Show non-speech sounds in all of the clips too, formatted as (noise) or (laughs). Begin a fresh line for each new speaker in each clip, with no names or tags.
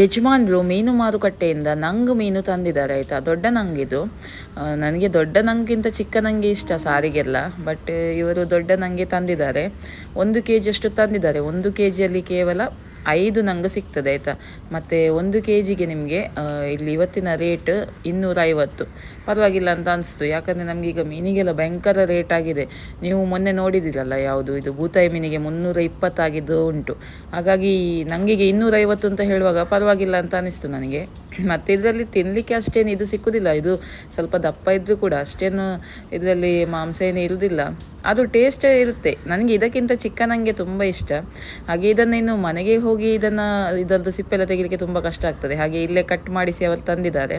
ಯಜಮಾನ್ರು ಮೀನು ಮಾರುಕಟ್ಟೆಯಿಂದ ನಂಗು ಮೀನು ತಂದಿದ್ದಾರೆ, ಆಯಿತಾ? ದೊಡ್ಡ ನಂಗಿದು. ನನಗೆ ದೊಡ್ಡ ನಂಗಿಂತ ಚಿಕ್ಕ ನಂಗೆ ಇಷ್ಟ ಸಾರಿಗೆಲ್ಲ ಬಟ್ ಇವರು ದೊಡ್ಡ ನಂಗೆ ತಂದಿದ್ದಾರೆ. ಒಂದು ಕೆ ಜಿಯಷ್ಟು ತಂದಿದ್ದಾರೆ. ಒಂದು ಕೆ ಜಿಯಲ್ಲಿ ಕೇವಲ ಐದು ನಂಗೆ ಸಿಗ್ತದೆ, ಆಯಿತಾ? ಮತ್ತು ಒಂದು ಕೆ ಜಿಗೆ ನಿಮಗೆ ಇಲ್ಲಿ ಇವತ್ತಿನ ರೇಟ್ ಇನ್ನೂರೈವತ್ತು. ಪರವಾಗಿಲ್ಲ ಅಂತ ಅನಿಸ್ತು. ಯಾಕಂದರೆ ನಮಗೀಗ ಮೀನಿಗೆಲ್ಲ ಭಯಂಕರ ರೇಟ್ ಆಗಿದೆ. ನೀವು ಮೊನ್ನೆ ನೋಡಿದಿರಲ್ಲ ಯಾವುದು? ಇದು ಭೂತಾಯಿ ಮೀನಿಗೆ ಮುನ್ನೂರ ಇಪ್ಪತ್ತಾಗಿದ್ದು ಉಂಟು. ಹಾಗಾಗಿ ನಂಗಿಗೆ ಇನ್ನೂರೈವತ್ತು ಅಂತ ಹೇಳುವಾಗ ಪರವಾಗಿಲ್ಲ ಅಂತ ಅನಿಸ್ತು ನನಗೆ. ಮತ್ತು ಇದರಲ್ಲಿ ತಿನ್ನಲಿಕ್ಕೆ ಅಷ್ಟೇನು ಇದು ಸಿಕ್ಕುದಿಲ್ಲ. ಇದು ಸ್ವಲ್ಪ ದಪ್ಪ ಇದ್ದರೂ ಕೂಡ ಅಷ್ಟೇನು ಇದರಲ್ಲಿ ಮಾಂಸ ಏನು ಇರುವುದಿಲ್ಲ ಅದು ಟೇಸ್ಟ್ ಇರುತ್ತೆ. ನನಗೆ ಇದಕ್ಕಿಂತ ಚಿಕ್ಕ ನನಗೆ ತುಂಬ ಇಷ್ಟ. ಹಾಗೆ ಇದನ್ನು ಇನ್ನು ಮನೆಗೆ ಹೋಗಿ ಇದನ್ನು, ಇದರದ್ದು ಸಿಪ್ಪೆಲ್ಲ ತೆಗಿಲಿಕ್ಕೆ ತುಂಬ ಕಷ್ಟ ಆಗ್ತದೆ. ಹಾಗೆ ಇಲ್ಲೇ ಕಟ್ ಮಾಡಿಸಿ ಅವರು ತಂದಿದ್ದಾರೆ.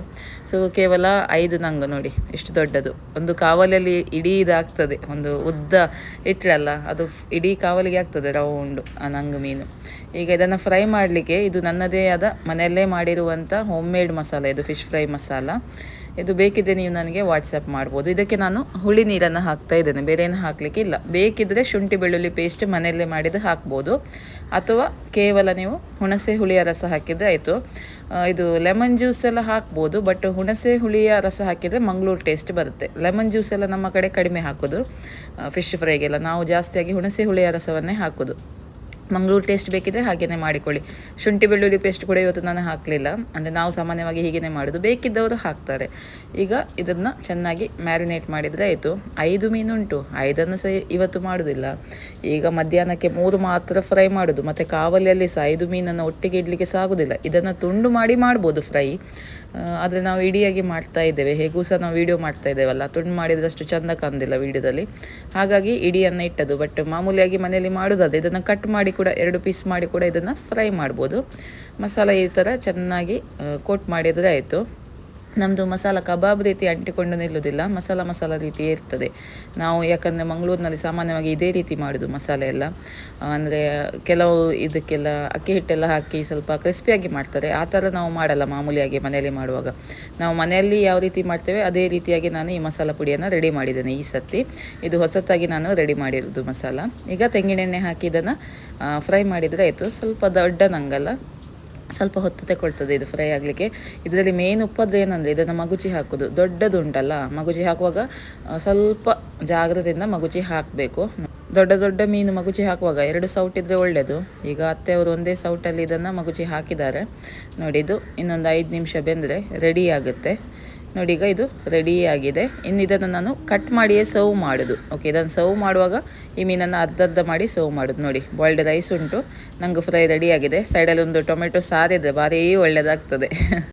ಸೊ ಕೇವಲ ಐದು ನಂಗು ನೋಡಿ, ಎಷ್ಟು ದೊಡ್ಡದು. ಒಂದು ಕಾವಲಲ್ಲಿ ಇಡೀ ಇದಾಗ್ತದೆ. ಒಂದು ಉದ್ದ ಇಟ್ಟಳಲ್ಲ ಅದು ಇಡೀ ಕಾವಲಿಗೆ ಆಗ್ತದೆ ರೌಂಡ್ ಆ ನಂಗು ಮೀನು. ಈಗ ಇದನ್ನು ಫ್ರೈ ಮಾಡಲಿಕ್ಕೆ ಇದು ನನ್ನದೇ ಆದ ಮನೆಯಲ್ಲೇ ಮಾಡಿರುವಂಥ ಹೋಮ್ ಮೇಡ್ ಮಸಾಲ, ಇದು ಫಿಶ್ ಫ್ರೈ ಮಸಾಲ. ಇದು ಬೇಕಿದ್ರೆ ನೀವು ನನಗೆ ವಾಟ್ಸಪ್ ಮಾಡ್ಬೋದು. ಇದಕ್ಕೆ ನಾನು ಹುಳಿ ನೀರನ್ನು ಹಾಕ್ತಾ ಇದ್ದೇನೆ. ಬೇರೆ ಏನು ಹಾಕಲಿಕ್ಕೆ ಇಲ್ಲ. ಬೇಕಿದ್ದರೆ ಶುಂಠಿ ಬೆಳ್ಳುಳ್ಳಿ ಪೇಸ್ಟ್ ಮನೆಯಲ್ಲೇ ಮಾಡಿದ್ದು ಹಾಕ್ಬೋದು. ಅಥವಾ ಕೇವಲ ನೀವು ಹುಣಸೆ ಹುಳಿಯ ರಸ ಹಾಕಿದರೆ ಆಯಿತು. ಇದು ಲೆಮನ್ ಜ್ಯೂಸ್ ಎಲ್ಲ ಹಾಕ್ಬೋದು ಬಟ್ ಹುಣಸೆ ಹುಳಿಯ ರಸ ಹಾಕಿದರೆ ಮಂಗಳೂರು ಟೇಸ್ಟ್ ಬರುತ್ತೆ. ಲೆಮನ್ ಜ್ಯೂಸ್ ಎಲ್ಲ ನಮ್ಮ ಕಡೆ ಕಡಿಮೆ ಹಾಕೋದು. ಫಿಶ್ ಫ್ರೈಗೆಲ್ಲ ನಾವು ಜಾಸ್ತಿಯಾಗಿ ಹುಣಸೆ ಹುಳಿಯ ರಸವನ್ನೇ ಹಾಕೋದು. ಮಂಗಳೂರು ಟೇಸ್ಟ್ ಬೇಕಿದ್ರೆ ಹಾಗೇನೆ ಮಾಡಿಕೊಳ್ಳಿ. ಶುಂಠಿ ಬೆಳ್ಳುಳ್ಳಿ ಪೇಸ್ಟ್ ಕೂಡ ಇವತ್ತು ನಾನು ಹಾಕಲಿಲ್ಲ. ಅಂದರೆ ನಾವು ಸಾಮಾನ್ಯವಾಗಿ ಹೀಗೇ ಮಾಡೋದು. ಬೇಕಿದ್ದವರು ಹಾಕ್ತಾರೆ. ಈಗ ಇದನ್ನು ಚೆನ್ನಾಗಿ ಮ್ಯಾರಿನೇಟ್ ಮಾಡಿದರೆ ಆಯಿತು. ಐದು ಮೀನುಂಟು. ಐದನ್ನು ಸಹ ಇವತ್ತು ಮಾಡೋದಿಲ್ಲ. ಈಗ ಮಧ್ಯಾಹ್ನಕ್ಕೆ ಮೂರು ಮಾತ್ರ ಫ್ರೈ ಮಾಡೋದು. ಮತ್ತು ಕಾವಲಿಯಲ್ಲಿ ಸಹ ಐದು ಮೀನನ್ನು ಒಟ್ಟಿಗೆ ಇಡಲಿಕ್ಕೆ ಸಾಗೋದಿಲ್ಲ. ಇದನ್ನು ತುಂಡು ಮಾಡಿ ಮಾಡ್ಬೋದು ಫ್ರೈ ಆದರೆ ನಾವು ಇಡಿಯಾಗಿ ಮಾಡ್ತಾ ಇದ್ದೇವೆ. ಹೇಗೂ ಸಹ ನಾವು ವಿಡಿಯೋ ಮಾಡ್ತಾ ಇದ್ದೇವಲ್ಲ. ತುಂಡು ಮಾಡಿದ್ರಷ್ಟು ಚೆಂದ ಕಂದಿಲ್ಲ ವಿಡಿಯೋದಲ್ಲಿ. ಹಾಗಾಗಿ ಇಡಿಯನ್ನು ಇಟ್ಟದು ಬಟ್ ಮಾಮೂಲಿಯಾಗಿ ಮನೆಯಲ್ಲಿ ಮಾಡೋದಾದ್ರೆ ಇದನ್ನು ಕಟ್ ಮಾಡಿ ಕೂಡ, ಎರಡು ಪೀಸ್ ಮಾಡಿ ಕೂಡ ಇದನ್ನು ಫ್ರೈ ಮಾಡ್ಬೋದು. ಮಸಾಲೆ ಈ ಥರ ಚೆನ್ನಾಗಿ ಕೋಟ್ ಮಾಡಿದರೆ ಆಯಿತು. ನಮ್ಮದು ಮಸಾಲ ಕಬಾಬ್ ರೀತಿ ಅಂಟಿಕೊಂಡು ನಿಲ್ಲುವುದಿಲ್ಲ. ಮಸಾಲ ಮಸಾಲ ರೀತಿಯೇ ಇರ್ತದೆ. ನಾವು ಯಾಕಂದರೆ ಮಂಗಳೂರಿನಲ್ಲಿ ಸಾಮಾನ್ಯವಾಗಿ ಇದೇ ರೀತಿ ಮಾಡೋದು ಮಸಾಲೆ ಎಲ್ಲ. ಅಂದರೆ ಕೆಲವು ಇದಕ್ಕೆಲ್ಲ ಅಕ್ಕಿ ಹಿಟ್ಟೆಲ್ಲ ಹಾಕಿ ಸ್ವಲ್ಪ ಕ್ರಿಸ್ಪಿಯಾಗಿ ಮಾಡ್ತಾರೆ. ಆ ಥರ ನಾವು ಮಾಡಲ್ಲ ಮಾಮೂಲಿಯಾಗಿ ಮನೆಯಲ್ಲಿ ಮಾಡುವಾಗ. ನಾವು ಮನೆಯಲ್ಲಿ ಯಾವ ರೀತಿ ಮಾಡ್ತೇವೆ, ಅದೇ ರೀತಿಯಾಗಿ ನಾನು ಈ ಮಸಾಲ ಪುಡಿಯನ್ನು ರೆಡಿ ಮಾಡಿದ್ದೇನೆ ಈ ಸತಿ. ಇದು ಹೊಸತಾಗಿ ನಾನು ರೆಡಿ ಮಾಡಿರೋದು ಮಸಾಲ. ಈಗ ತೆಂಗಿನೆಣ್ಣೆ ಹಾಕಿ ಇದನ್ನು ಫ್ರೈ ಮಾಡಿದರೆ ಆಯಿತು. ಸ್ವಲ್ಪ ದೊಡ್ಡ ನಂಗಲ್ಲ. ಸ್ವಲ್ಪ ಹೊತ್ತು ತಗೊಳ್ತದೆ ಇದು ಫ್ರೈ ಆಗಲಿಕ್ಕೆ. ಇದರಲ್ಲಿ ಮೇನ್ ಉಪ್ಪದ್ದು ಏನಂದರೆ, ಇದನ್ನು ಮಗುಚಿ ಹಾಕೋದು. ದೊಡ್ಡದು ಉಂಟಲ್ಲ ಮಗುಚಿ ಹಾಕುವಾಗ ಸ್ವಲ್ಪ ಜಾಗ್ರತೆಯಿಂದ ಮಗುಚಿ ಹಾಕಬೇಕು. ದೊಡ್ಡ ದೊಡ್ಡ ಮೀನು ಮಗುಚಿ ಹಾಕುವಾಗ ಎರಡು ಸೌಟ್ ಇದ್ದರೆ ಒಳ್ಳೆಯದು ಈಗ ಅತ್ತೆ ಅವರು ಒಂದೇ ಸೌಟಲ್ಲಿ ಇದನ್ನು ಮಗುಚಿ ಹಾಕಿದ್ದಾರೆ. ನೋಡಿ, ಇದು ಇನ್ನೊಂದು ಐದು ನಿಮಿಷ ಬೆಂದರೆ ರೆಡಿ ಆಗುತ್ತೆ. ನೋಡಿ ಈಗ ಇದು ರೆಡಿ ಆಗಿದೆ. ಇನ್ನು ಇದನ್ನು ನಾನು ಕಟ್ ಮಾಡಿಯೇ ಸರ್ವ್ ಮಾಡೋದು. ಓಕೆ ಇದನ್ನು ಸರ್ವ್ ಮಾಡುವಾಗ ಈ ಮೀನನ್ನು ಅರ್ಧ ಅರ್ಧ ಮಾಡಿ ಸರ್ವ್ ಮಾಡೋದು. ನೋಡಿ ಬಾಯ್ಲ್ಡ್ ರೈಸ್ ಉಂಟು. ನಂಗೆ ಫ್ರೈ ರೆಡಿ ಆಗಿದೆ. ಸೈಡಲ್ಲಿ ಒಂದು ಟೊಮೆಟೊ ಸಾರಿದ್ರೆ ಭಾರೀ ಒಳ್ಳೆಯದಾಗ್ತದೆ (laughs)